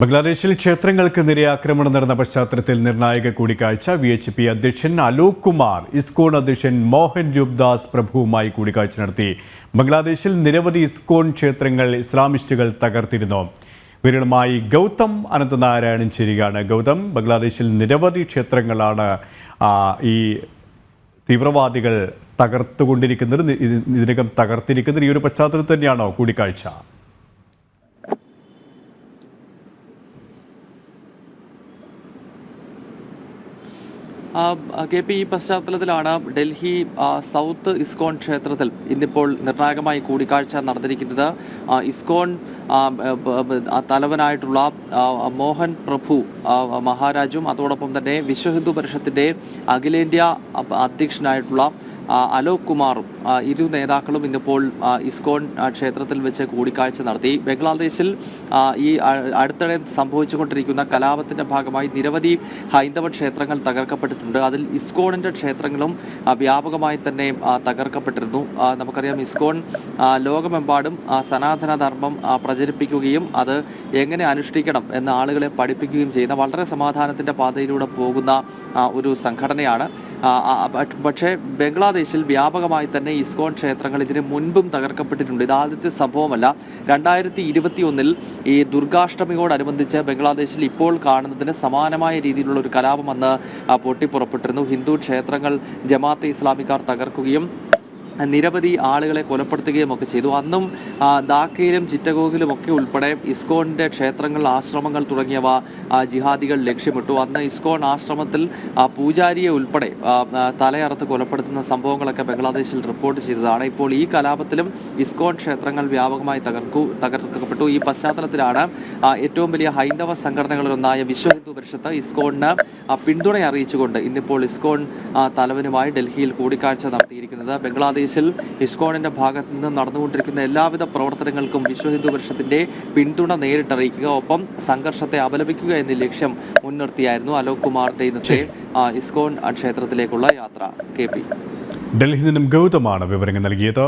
ബംഗ്ലാദേശിൽ ക്ഷേത്രങ്ങൾക്ക് നേരെ ആക്രമണം നടന്ന പശ്ചാത്തലത്തിൽ നിർണായക കൂടിക്കാഴ്ച വി എച്ച് പി അധ്യക്ഷൻ അലോക് കുമാർ ഇസ്കോൺ അധ്യക്ഷൻ മോഹൻ രൂപ്ദാസ് പ്രഭുവുമായി കൂടിക്കാഴ്ച നടത്തി. ബംഗ്ലാദേശിൽ നിരവധി ഇസ്കോൺ ക്ഷേത്രങ്ങൾ ഇസ്ലാമിസ്റ്റുകൾ തകർത്തിരുന്നു. വിരളമായി ഗൗതം അനന്തനാരായണൻ ചേരുകയാണ്. ഗൗതം ബംഗ്ലാദേശിൽ നിരവധി ക്ഷേത്രങ്ങളാണ് ഈ തീവ്രവാദികൾ തകർത്തുകൊണ്ടിരിക്കുന്നത്. ഇത് ഇതിനകം തകർത്തിരിക്കുന്നത് ഈ ഒരു പശ്ചാത്തലത്തിൽ തന്നെയാണോ കൂടിക്കാഴ്ച? കെ പി ഈ പശ്ചാത്തലത്തിലാണ് ഡൽഹി സൗത്ത് ഇസ്കോൺ ക്ഷേത്രത്തിൽ ഇന്നിപ്പോൾ നിർണായകമായി കൂടിക്കാഴ്ച നടന്നിരിക്കുന്നത്. ഇസ്കോൺ തലവനായിട്ടുള്ള മോഹൻ പ്രഭു മഹാരാജും അതോടൊപ്പം തന്നെ വിശ്വഹിന്ദു പരിഷത്തിന്റെ അഖിലേന്ത്യാ അധ്യക്ഷനായിട്ടുള്ള അലോക് കുമാറും ഇരു നേതാക്കളും ഇന്നിപ്പോൾ ഇസ്കോൺ ക്ഷേത്രത്തിൽ വെച്ച് കൂടിക്കാഴ്ച നടത്തി. ബംഗ്ലാദേശിൽ ഈ അടുത്തിടെ സംഭവിച്ചുകൊണ്ടിരിക്കുന്ന കലാപത്തിന്റെ ഭാഗമായി നിരവധി ഹൈന്ദവ ക്ഷേത്രങ്ങൾ തകർക്കപ്പെട്ടിട്ടുണ്ട്. അതിൽ ഇസ്കോണിന്റെ ക്ഷേത്രങ്ങളും വ്യാപകമായി തന്നെ തകർക്കപ്പെട്ടിരുന്നു. നമുക്കറിയാം ഇസ്കോൺ ലോകമെമ്പാടും സനാതനധർമ്മം സനാതന ധർമ്മം പ്രചരിപ്പിക്കുകയും അത് എങ്ങനെ അനുഷ്ഠിക്കണം എന്ന് ആളുകളെ പഠിപ്പിക്കുകയും ചെയ്യുന്ന വളരെ സമാധാനത്തിന്റെ പാതയിലൂടെ പോകുന്ന ഒരു സംഘടനയാണ്. പക്ഷേ ബംഗ്ലാദേശിൽ വ്യാപകമായി തന്നെ ഇസ്കോൺ ക്ഷേത്രങ്ങൾ ഇതിന് മുൻപും തകർക്കപ്പെട്ടിട്ടുണ്ട്. ഇത് ആദ്യത്തെ സംഭവമല്ല. രണ്ടായിരത്തി ഇരുപത്തി ഒന്നിൽ ഈ ദുർഗാഷ്ടമിയോടനുബന്ധിച്ച് ബംഗ്ലാദേശിൽ ഇപ്പോൾ കാണുന്നതിന് സമാനമായ രീതിയിലുള്ള ഒരു കലാപം അന്ന് പൊട്ടിപ്പുറപ്പെട്ടിരുന്നു. ഹിന്ദു ക്ഷേത്രങ്ങൾ ജമാഅത്തെ ഇസ്ലാമിക്കാർ തകർക്കുകയും നിരവധി ആളുകളെ കൊലപ്പെടുത്തുകയും ഒക്കെ ചെയ്തു. അന്നും ധാക്കയിലും ചിറ്റഗോഗിലും ഒക്കെ ഉൾപ്പെടെ ഇസ്കോണിന്റെ ക്ഷേത്രങ്ങൾ ആശ്രമങ്ങൾ തുടങ്ങിയവ ജിഹാദികൾ ലക്ഷ്യമിട്ടു. അന്ന് ഇസ്കോൺ ആശ്രമത്തിൽ പൂജാരിയെ ഉൾപ്പെടെ തലയറത്ത് കൊലപ്പെടുത്തുന്ന സംഭവങ്ങളൊക്കെ ബംഗ്ലാദേശിൽ റിപ്പോർട്ട് ചെയ്തതാണ്. ഇപ്പോൾ ഈ കലാപത്തിലും ഇസ്കോൺ ക്ഷേത്രങ്ങൾ വ്യാപകമായി തകർക്കു തകർക്കപ്പെട്ടു. ഈ പശ്ചാത്തലത്തിലാണ് ഏറ്റവും വലിയ ഹൈന്ദവ സംഘടനകളിലൊന്നായ വിശ്വ ഹിന്ദു പരിഷത്ത് ഇസ്കോണിന് പിന്തുണ അറിയിച്ചുകൊണ്ട് ഇന്നിപ്പോൾ ഇസ്കോൺ തലവനുമായി ഡൽഹിയിൽ കൂടിക്കാഴ്ച നടത്തിയിരിക്കുന്നത്. ബംഗ്ലാദേശിൽ ഇസ്കോണിന്റെ ഭാഗത്ത് നിന്ന് നടന്നുകൊണ്ടിരിക്കുന്ന എല്ലാവിധ പ്രവർത്തനങ്ങൾക്കും വിശ്വ ഹിന്ദു പരിഷത്തിന്റെ പിന്തുണ നേരിട്ടറിയിക്കുക ഒപ്പം സംഘർഷത്തെ അപലപിക്കുക എന്ന ലക്ഷ്യം മുൻനിർത്തിയായിരുന്നു അലോക് കുമാറിന്റെ ഇന്നത്തെ ഇസ്കോൺ ക്ഷേത്രത്തിലേക്കുള്ള യാത്ര. K P. ഡൽഹിയിൽ നിന്നും ഗൗതമാണ് വിവരങ്ങൾ നൽകിയത്.